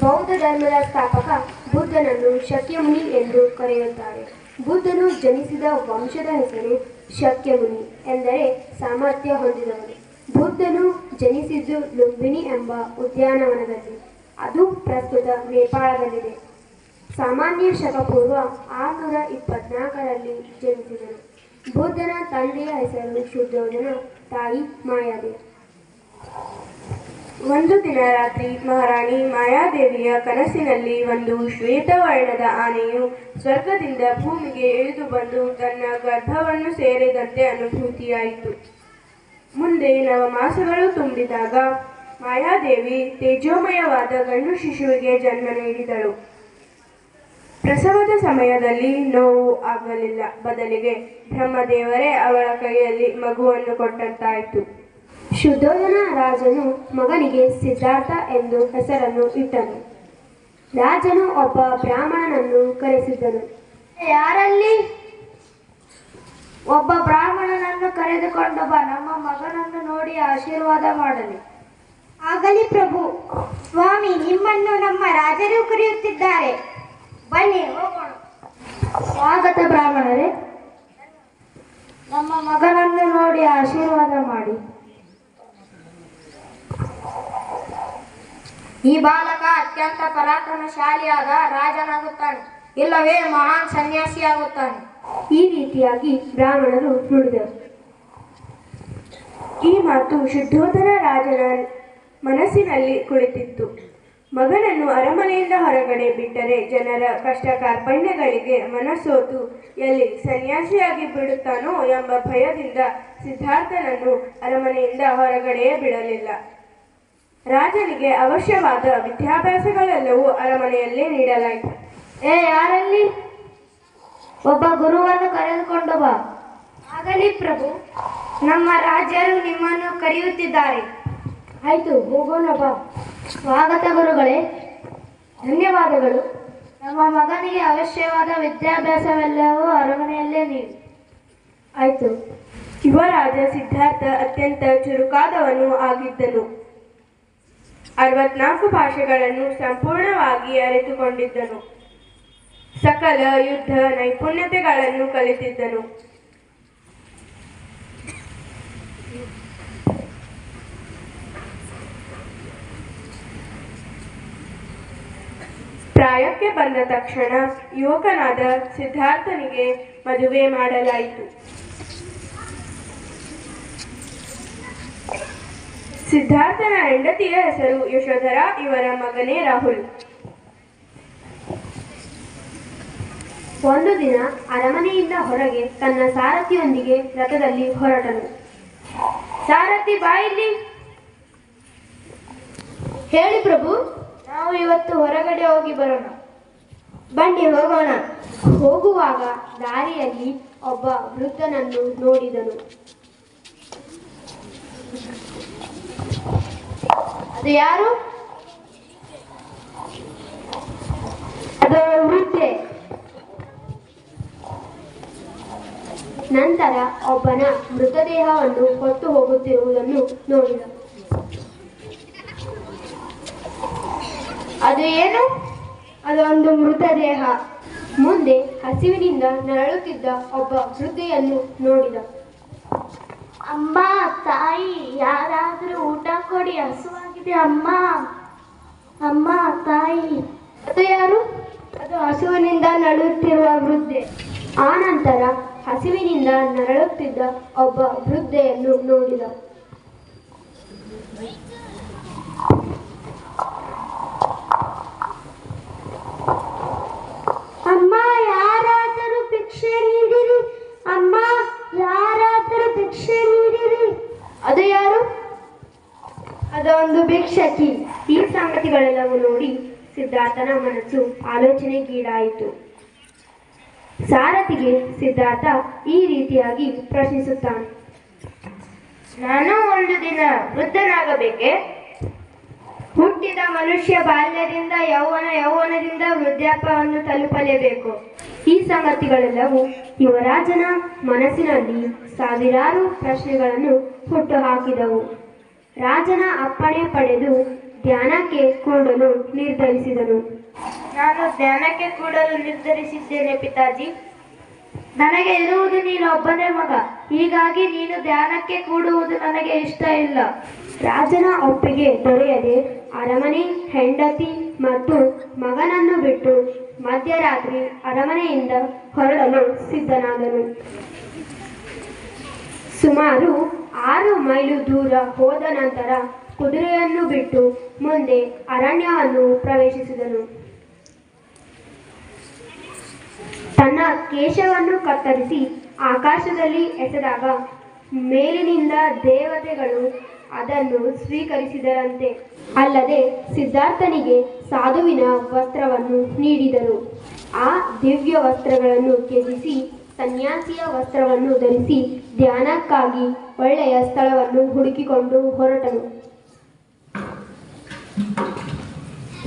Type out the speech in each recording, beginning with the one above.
ಬೌದ್ಧ ಧರ್ಮದ ಸ್ಥಾಪಕ ಬುದ್ಧನನ್ನು ಶಕ್ಯಮುನಿ ಎಂದು ಕರೆಯುತ್ತಾರೆ. ಬುದ್ಧನು ಜನಿಸಿದ ವಂಶದ ಹೆಸರು ಶಕ್ಯಮುನಿ ಎಂದರೆ ಸಾಮರ್ಥ್ಯ ಹೊಂದಿದವರು ಬುದ್ಧನು ಜನಿಸಿದ್ದು ಲುಂಬಿನಿ ಎಂಬ ಉದ್ಯಾನವನದಲ್ಲಿ. ಅದು ಪ್ರಸ್ತುತ ನೇಪಾಳದಲ್ಲಿದೆ. ಸಾಮಾನ್ಯ ಶಕಪೂರ್ವ ಆರುನೂರ ಇಪ್ಪತ್ನಾಲ್ಕರಲ್ಲಿ ಜನಿಸಿದನು. ಬುದ್ಧನ ತಂದೆಯ ಹೆಸರು ಶುದ್ಧೋಧನ ತಾಯಿ ಮಾಯಾದೇವಿ. ಒಂದು ದಿನ ರಾತ್ರಿ ಮಹಾರಾಣಿ ಮಾಯಾದೇವಿಯ ಕನಸಿನಲ್ಲಿ ಒಂದು ಶ್ವೇತವರ್ಣದ ಆನೆಯು ಸ್ವರ್ಗದಿಂದ ಭೂಮಿಗೆ ಇಳಿದು ಬಂದು ತನ್ನ ಗರ್ಭವನ್ನು ಸೇರಿದಂತೆ ಅನುಭೂತಿಯಾಯಿತು. ಮುಂದೆ ನವಮಾಸಗಳು ತುಂಬಿದಾಗ ಮಾಯಾದೇವಿ ತೇಜೋಮಯವಾದ ಗಂಡು ಶಿಶುವಿಗೆ ಜನ್ಮ ನೀಡಿದಳು. ಪ್ರಸವದ ಸಮಯದಲ್ಲಿ ನೋವು ಆಗಲಿಲ್ಲ. ಬದಲಿಗೆ ಬ್ರಹ್ಮದೇವರೇ ಅವಳ ಕೈಯಲ್ಲಿ ಮಗುವನ್ನು ಕೊಟ್ಟಂತಾಯಿತು. ಶುದ್ಧೋಧನ ರಾಜನು ಮಗನಿಗೆ ಸಿದ್ಧಾರ್ಥ ಎಂದು ಹೆಸರನ್ನು ಇಟ್ಟನು. ರಾಜನು ಒಬ್ಬ ಬ್ರಾಹ್ಮಣನನ್ನು ಕರೆಸಿದ್ದನು ಯಾರಲ್ಲಿ? ಒಬ್ಬ ಬ್ರಾಹ್ಮಣನನ್ನು ಕರೆದುಕೊಂಡು ಬಾ ನಮ್ಮ ಮಗನನ್ನು ನೋಡಿ ಆಶೀರ್ವಾದ ಮಾಡಲಿ. ಆಗಲಿ ಪ್ರಭು. ಸ್ವಾಮಿ ನಿಮ್ಮನ್ನು ನಮ್ಮ ರಾಜರು ಕರೆಯುತ್ತಿದ್ದಾರೆ. ಬನ್ನಿ ಹೋಗೋಣ. ಸ್ವಾಗತ ಬ್ರಾಹ್ಮಣರೇ. ನಮ್ಮ ಮಗನನ್ನು ನೋಡಿ ಆಶೀರ್ವಾದ ಮಾಡಿ. ಈ ಬಾಲಕ ಅತ್ಯಂತ ಪರಾಕ್ರಮಶಾಲಿಯಾದ ರಾಜನಾಗುತ್ತಾನೆ. ಇಲ್ಲವೇ ಮಹಾನ್ ಸನ್ಯಾಸಿಯಾಗುತ್ತಾನೆ. ಈ ರೀತಿಯಾಗಿ ಬ್ರಾಹ್ಮಣರು ನುಡಿದರು ಈ ಮಾತು ಶುದ್ಧೋಧನ ರಾಜನ ಮನಸ್ಸಿನಲ್ಲಿ ಕುಳಿತಿತ್ತು. ಮಗನನ್ನು ಅರಮನೆಯಿಂದ ಹೊರಗಡೆ ಬಿಟ್ಟರೆ ಜನರ ಕಷ್ಟ ಕಾರ್ಪಣ್ಯಗಳಿಗೆ ಮನಸೋತು ಎಲ್ಲಿ ಸನ್ಯಾಸಿಯಾಗಿ ಬಿಡುತ್ತಾನೋ ಎಂಬ ಭಯದಿಂದ ಸಿದ್ಧಾರ್ಥನನ್ನು ಅರಮನೆಯಿಂದ ಹೊರಗಡೆಯೇ ಬಿಡಲಿಲ್ಲ. ರಾಜನಿಗೆ ಅವಶ್ಯವಾದ ವಿದ್ಯಾಭ್ಯಾಸಗಳೆಲ್ಲವೂ ಅರಮನೆಯಲ್ಲೇ ನೀಡಲಾಯಿತು. ಏ ಯಾರಲ್ಲಿ? ಒಬ್ಬ ಗುರುವನ್ನು ಕರೆದುಕೊಂಡು ಬಾ. ಆಗಲಿ ಪ್ರಭು. ನಮ್ಮ ರಾಜ್ಯರು ನಿಮ್ಮನ್ನು ಕರೆಯುತ್ತಿದ್ದಾರೆ. ಆಯಿತು ಹೋಗೋಣ ಬಾ. ಸ್ವಾಗತ ಗುರುಗಳೇ. ಧನ್ಯವಾದಗಳು. ನಮ್ಮ ಮಗನಿಗೆ ಅವಶ್ಯವಾದ ವಿದ್ಯಾಭ್ಯಾಸವೆಲ್ಲವೂ ಅರಮನೆಯಲ್ಲೇ ನೀಡಿ. ಆಯಿತು. ಯುವರಾಜ ಸಿದ್ಧಾರ್ಥ ಅತ್ಯಂತ ಚುರುಕಾದವನು ಆಗಿದ್ದನು. ಅರವತ್ನಾಲ್ಕು ಭಾಷೆಗಳನ್ನು ಸಂಪೂರ್ಣವಾಗಿ ಅರಿತುಕೊಂಡಿದ್ದನು. ಸಕಲ ಯುದ್ಧ ನೈಪುಣ್ಯತೆಗಳನ್ನು ಕಲಿತಿದ್ದನು. ಪ್ರಾಯಕ್ಕೆ ಬಂದ ತಕ್ಷಣ ಯುವಕನಾದ ಸಿದ್ಧಾರ್ಥನಿಗೆ ಮದುವೆ ಮಾಡಲಾಯಿತು. ಸಿದ್ಧಾರ್ಥನ ಹೆಂಡತಿಯ ಹೆಸರು ಯಶೋಧರ, ಇವರ ಮಗನೇ ರಾಹುಲ್. ಒಂದು ದಿನ ಅರಮನೆಯಿಂದ ಹೊರಗೆ ತನ್ನ ಸಾರಥಿಯೊಂದಿಗೆ ರಥದಲ್ಲಿ ಹೊರಟನು. ಸಾರಥಿ ಬಾಯಿಲಿ ಹೇಳಿ ಪ್ರಭು, ನಾವು ಇವತ್ತು ಹೊರಗಡೆ ಹೋಗಿ ಬರೋಣ. ಬನ್ನಿ, ಹೋಗೋಣ. ಹೋಗುವಾಗ ದಾರಿಯಲ್ಲಿ ಒಬ್ಬ ವೃದ್ಧನನ್ನು ನೋಡಿದನು. ಅದು ಯಾರು? ಅದು ವೃದ್ಧೆ. ನಂತರ ಒಬ್ಬನ ಮೃತದೇಹವನ್ನು ಹೊತ್ತು ಹೋಗುತ್ತಿರುವುದನ್ನು ನೋಡಿದ ಅದು ಏನು? ಅದೊಂದು ಮೃತದೇಹ. ಮುಂದೆ ಹಸಿವಿನಿಂದ ನರಳುತ್ತಿದ್ದ ಒಬ್ಬ ವೃದ್ಧೆಯನ್ನು ನೋಡಿದ. ಅಮ್ಮ, ತಾಯಿ, ಯಾರಾದರೂ ಊಟ ಕೊಡಿ, ಹಸುವಾಗಿದೆ, ಅಮ್ಮ. ಅಮ್ಮ, ತಾಯಿ. ಅದು ಯಾರು? ಅದು ಹಸುವಿನಿಂದ ನಳುತ್ತಿರುವ ವೃದ್ಧೆ. ಆನಂತರ ಹಸಿವಿನಿಂದ ನರಳುತ್ತಿದ್ದ ಒಬ್ಬ ವೃದ್ಧೆಯನ್ನು ನೋಡಿದ ಅಮ್ಮ ಯಾರಾದರೂ ಭಿಕ್ಷೆ ನೀಡಿರಿ ಅಮ್ಮ ಯಾರಾದರೂ ಭಿಕ್ಷೆ ನೀಡಿರಿ ಅದು ಯಾರು ಅದೊಂದು ಭಿಕ್ಷಕಿ. ಈ ಸಂಗತಿಗಳೆಲ್ಲವೂ ನೋಡಿ ಸಿದ್ಧಾರ್ಥನ ಮನಸ್ಸು ಆಲೋಚನೆಗೀಡಾಯಿತು. ಸಾರಥಿಗೆ ಸಿದ್ಧಾರ್ಥ ಈ ರೀತಿಯಾಗಿ ಪ್ರಶ್ನಿಸುತ್ತಾನೆ. ನಾನು ಒಂದು ದಿನ ವೃದ್ಧನಾಗಬೇಕೆ? ಹುಟ್ಟಿದ ಮನುಷ್ಯ ಬಾಲ್ಯದಿಂದ ಯೌವನ ಯೌವನದಿಂದ ವೃದ್ಧಾಪವನ್ನು ತಲುಪಲೇಬೇಕು. ಈ ಸಂಗತಿಗಳೆಲ್ಲವೂ ಯುವರಾಜನ ಮನಸ್ಸಿನಲ್ಲಿ ಸಾವಿರಾರು ಪ್ರಶ್ನೆಗಳನ್ನು ಹುಟ್ಟುಹಾಕಿದವು ರಾಜನ ಅಪ್ಪಣೆ ಪಡೆದು ಧ್ಯಾನಕ್ಕೆ ಕೂಡಲು ನಿರ್ಧರಿಸಿದನು. ನಾನು ಧ್ಯಾನಕ್ಕೆ ಕೂಡಲು ನಿರ್ಧರಿಸಿದ್ದೇನೆ ಪಿತಾಜಿ. ನನಗೆ ಇರುವುದು ನೀನು ಒಬ್ಬನೇ ಮಗ. ಹೀಗಾಗಿ ನೀನು ಧ್ಯಾನಕ್ಕೆ ಕೂಡುವುದು ನನಗೆ ಇಷ್ಟ ಇಲ್ಲ. ರಾಜನ ಒಪ್ಪಿಗೆ ದೊರೆಯದೆ ಅರಮನೆ ಹೆಂಡತಿ ಮತ್ತು ಮಗನನ್ನು ಬಿಟ್ಟು ಮಧ್ಯರಾತ್ರಿ ಅರಮನೆಯಿಂದ ಹೊರಡಲು ಸಿದ್ಧನಾದನು. ಸುಮಾರು ಆರು ಮೈಲು ದೂರ ಹೋದ ನಂತರ ಕುದುರೆಯನ್ನು ಬಿಟ್ಟು ಮುಂದೆ ಅರಣ್ಯವನ್ನು ಪ್ರವೇಶಿಸಿದನು. ತನ್ನ ಕೇಶವನ್ನು ಕತ್ತರಿಸಿ ಆಕಾಶದಲ್ಲಿ ಎಸೆದಾಗ ಮೇಲಿನಿಂದ ದೇವತೆಗಳು ಅದನ್ನು ಸ್ವೀಕರಿಸಿದರಂತೆ. ಅಲ್ಲದೆ ಸಿದ್ಧಾರ್ಥನಿಗೆ ಸಾಧುವಿನ ವಸ್ತ್ರವನ್ನು ನೀಡಿದರು. ಆ ದಿವ್ಯ ವಸ್ತ್ರಗಳನ್ನು ತ್ಯಜಿಸಿ, ಸನ್ಯಾಸಿಯ ವಸ್ತ್ರವನ್ನು ಧರಿಸಿ, ಧ್ಯಾನಕ್ಕಾಗಿ ಒಳ್ಳೆಯ ಸ್ಥಳವನ್ನು ಹುಡುಕಿಕೊಂಡು ಹೊರಟನು.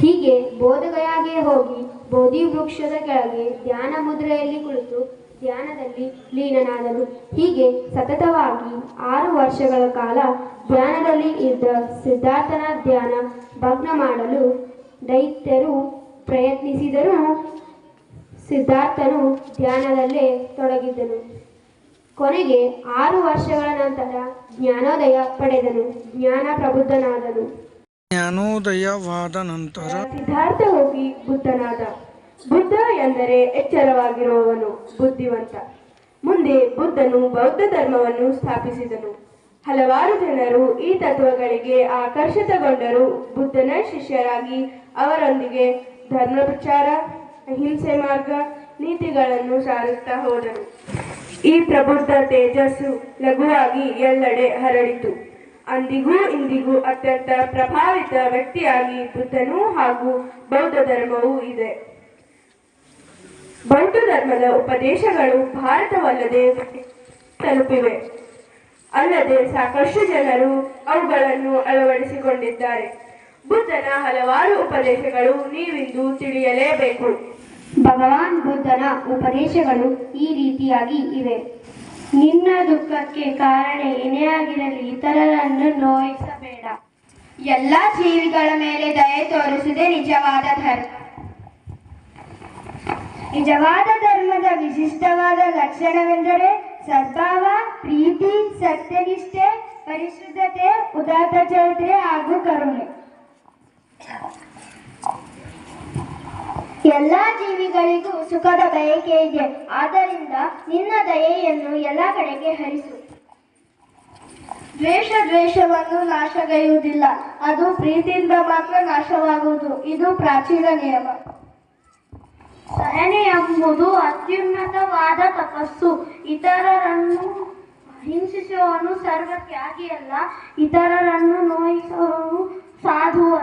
ಹೀಗೆ ಬೋಧಗಯಾಗೆ ಹೋಗಿ ಬೋಧಿ ವೃಕ್ಷದ ಕೆಳಗೆ ಧ್ಯಾನ ಮುದ್ರೆಯಲ್ಲಿ ಕುಳಿತು ಧ್ಯಾನದಲ್ಲಿ ಲೀನನಾದನು. ಹೀಗೆ ಸತತವಾಗಿ ಆರು ವರ್ಷಗಳ ಕಾಲ ಧ್ಯಾನದಲ್ಲಿ ಇದ್ದ ಸಿದ್ಧಾರ್ಥನ ಧ್ಯಾನ ಭಗ್ನ ಮಾಡಲು ದೈತ್ಯರು ಪ್ರಯತ್ನಿಸಿದರೂ ಸಿದ್ಧಾರ್ಥನು ಧ್ಯಾನದಲ್ಲೇ ತೊಡಗಿದ್ದನು. ಕೊನೆಗೆ ಆರು ವರ್ಷಗಳ ನಂತರ ಜ್ಞಾನೋದಯ ಪಡೆದನು ಜ್ಞಾನ ಪ್ರಬುದ್ಧನಾದನು. ಜ್ಞಾನೋದಯವಾದ ನಂತರ ಸಿದ್ಧಾರ್ಥ ಹೋಗಿ ಬುದ್ಧನಾದ. ಬುದ್ಧ ಎಂದರೆ ಎಚ್ಚರವಾಗಿರುವವನು ಬುದ್ಧಿವಂತ. ಮುಂದೆ ಬುದ್ಧನು ಬೌದ್ಧ ಧರ್ಮವನ್ನು ಸ್ಥಾಪಿಸಿದನು. ಹಲವಾರು ಜನರು ಈ ತತ್ವಗಳಿಗೆ ಆಕರ್ಷಿತಗೊಂಡರು. ಬುದ್ಧನ ಶಿಷ್ಯರಾಗಿ ಅವರೊಂದಿಗೆ ಧರ್ಮ ಪ್ರಚಾರ ಅಹಿಂಸೆ ಮಾರ್ಗ ನೀತಿಗಳನ್ನು ಸಾರುತ್ತಾ ಹೋದರು. ಈ ಪ್ರಬುದ್ಧ ತೇಜಸ್ಸು ಲಘುವಾಗಿ ಎಲ್ಲೆಡೆ ಹರಡಿತು. ಅಂದಿಗೂ ಇಂದಿಗೂ ಅತ್ಯಂತ ಪ್ರಭಾವಿತ ವ್ಯಕ್ತಿಯಾಗಿ ಬುದ್ಧನೂ ಹಾಗೂ ಬೌದ್ಧ ಧರ್ಮವೂ ಇದೆ. ಬೌದ್ಧ ಧರ್ಮದ ಉಪದೇಶಗಳು ಭಾರತವಲ್ಲದೆ ತಲುಪಿವೆ. ಅಲ್ಲದೆ ಸಾಕಷ್ಟು ಜನರು ಅವುಗಳನ್ನು ಅಳವಡಿಸಿಕೊಂಡಿದ್ದಾರೆ. ಬುದ್ಧನ ಹಲವಾರು ಉಪದೇಶಗಳು ನೀವಿಂದು ತಿಳಿಯಲೇಬೇಕು. ಭಗವಾನ್ ಬುದ್ಧನ ಉಪದೇಶಗಳು ಈ ರೀತಿಯಾಗಿ ಇವೆ. ನಿನ್ನ ದುಃಖಕ್ಕೆ ಕಾರಣ ಏನೇ ಆಗಿರಲಿ ಇತರರನ್ನು ನೋಯಿಸಬೇಡ. ಎಲ್ಲ ಜೀವಿಗಳ ಮೇಲೆ ದಯೆ ತೋರಿಸುವುದೇ ನಿಜವಾದ ಧರ್ಮ. ನಿಜವಾದ ಧರ್ಮದ ವಿಶಿಷ್ಟವಾದ ಲಕ್ಷಣವೆಂದರೆ ಸದ್ಭಾವ, ಪ್ರೀತಿ, ಸತ್ಯನಿಷ್ಠೆ, ಪರಿಶುದ್ಧತೆ, ಉದಾತ್ತ ಚರಿತ್ರೆ ಹಾಗೂ ಕರುಣೆ. ಎಲ್ಲ ಜೀವಿಗಳಿಗೂ ಸುಖದ ಬಯಕೆ ಇದೆ. ಆದ್ದರಿಂದ ನಿನ್ನ ದಯೆಯನ್ನು ಎಲ್ಲ ಕಡೆಗೆ ಹರಿಸು. ದ್ವೇಷ ದ್ವೇಷವನ್ನು ನಾಶಗೈಯುವುದಿಲ್ಲ. ಅದು ಪ್ರೀತಿಯಿಂದ ಮಾತ್ರ ನಾಶವಾಗುವುದು. ಇದು ಪ್ರಾಚೀನ ನಿಯಮ. ಸಹನೆ ಎಂಬುದು ಅತ್ಯುನ್ನತವಾದ ತಪಸ್ಸು. ಇತರರನ್ನು ಹಿಂಸಿಸುವವನು ಸರ್ವತ್ಯಾಗಿಯಲ್ಲ. ಇತರರನ್ನು ನೋಯಿಸುವವನು ಸಾಧು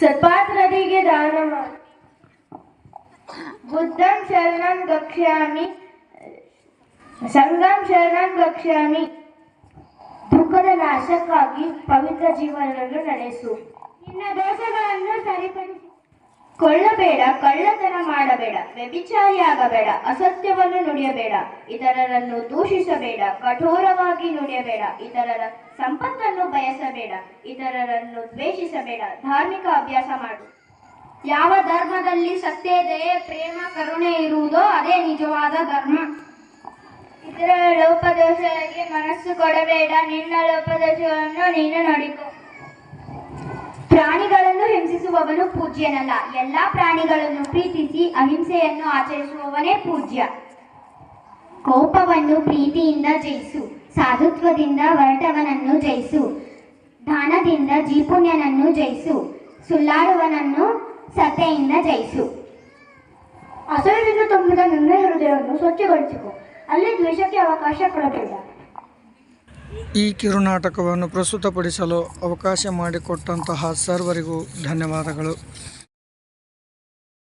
ಅಲ್ಲ ಸತ್ಪಾತ್ರರಿಗೆ ದಾನ ಮಾಡಿ ಬುದ್ಧಂ ಶರಣಂ ಗಕ್ಷ್ಯಾಮಿ ಸಂಗಂ ಶರಣಂ ಗಕ್ಷ್ಯಾಮಿ ದುಃಖದ ನಾಶಕ್ಕಾಗಿ ಪವಿತ್ರ ಜೀವನವನ್ನು ನಡೆಸು ನಿನ್ನ ದೋಷಗಳನ್ನು ಸರಿಪಡಿಸಿ ಕೊಳ್ಳಬೇಡ, ಕಳ್ಳತನ ಮಾಡಬೇಡ, ವ್ಯಭಿಚಾರಿಯಾಗಬೇಡ, ಅಸತ್ಯವನ್ನು ನುಡಿಯಬೇಡ, ಇತರರನ್ನು ದೂಷಿಸಬೇಡ, ಕಠೋರವಾಗಿ ನುಡಿಯಬೇಡ, ಇತರರ ಸಂಪತ್ತನ್ನು ಬಯಸಬೇಡ, ಇತರರನ್ನು ದ್ವೇಷಿಸಬೇಡ, ಧಾರ್ಮಿಕ ಅಭ್ಯಾಸ ಮಾಡು. ಯಾವ ಧರ್ಮದಲ್ಲಿ ಸತ್ಯ ದಯೆ ಪ್ರೇಮ, ಕರುಣೆ ಇರುವುದೋ ಅದೇ ನಿಜವಾದ ಧರ್ಮ. ಇದರ ಲೋಪದೋಷಗಳಿಗೆ ಮನಸ್ಸು ಕೊಡಬೇಡ, ನಿನ್ನ ಲೋಪದೋಷವನ್ನು ನೀನು ನೋಡಿಕೊ. ಪ್ರಾಣಿಗಳನ್ನು ಹಿಂಸಿಸುವವನು ಪೂಜ್ಯನಲ್ಲ. ಎಲ್ಲಾ ಪ್ರಾಣಿಗಳನ್ನು ಪ್ರೀತಿಸಿ ಅಹಿಂಸೆಯನ್ನು ಆಚರಿಸುವವನೇ ಪೂಜ್ಯ. ಕೋಪವನ್ನು ಪ್ರೀತಿಯಿಂದ ಜಯಿಸು. ಸಾಧುತ್ವದಿಂದ ಹೊರಟವನನ್ನು ಜಯಿಸು. ದಾನದಿಂದ ಜೀಪುಣ್ಯನನ್ನು ಜಯಿಸು. ಸುಳ್ಳಾಡುವನನ್ನು ಸತೆಯಿಂದ ಜಯಿಸು. ಅಸೂಯದಿಂದ ತುಂಬಿದ ನಿನ್ನೆ ಹೃದಯವನ್ನು ಸ್ವಚ್ಛಗೊಳಿಸಿಕೊ. ಅಲ್ಲಿ ದ್ವೇಷಕ್ಕೆ ಅವಕಾಶ ಕೊಡಬೇಡ. ಈ ಕಿರುನಾಟಕವನ್ನು ಪ್ರಸ್ತುತಪಡಿಸಲು ಅವಕಾಶ ಮಾಡಿಕೊಟ್ಟಂತಹ ಸರ್ವರಿಗೂ ಧನ್ಯವಾದಗಳು.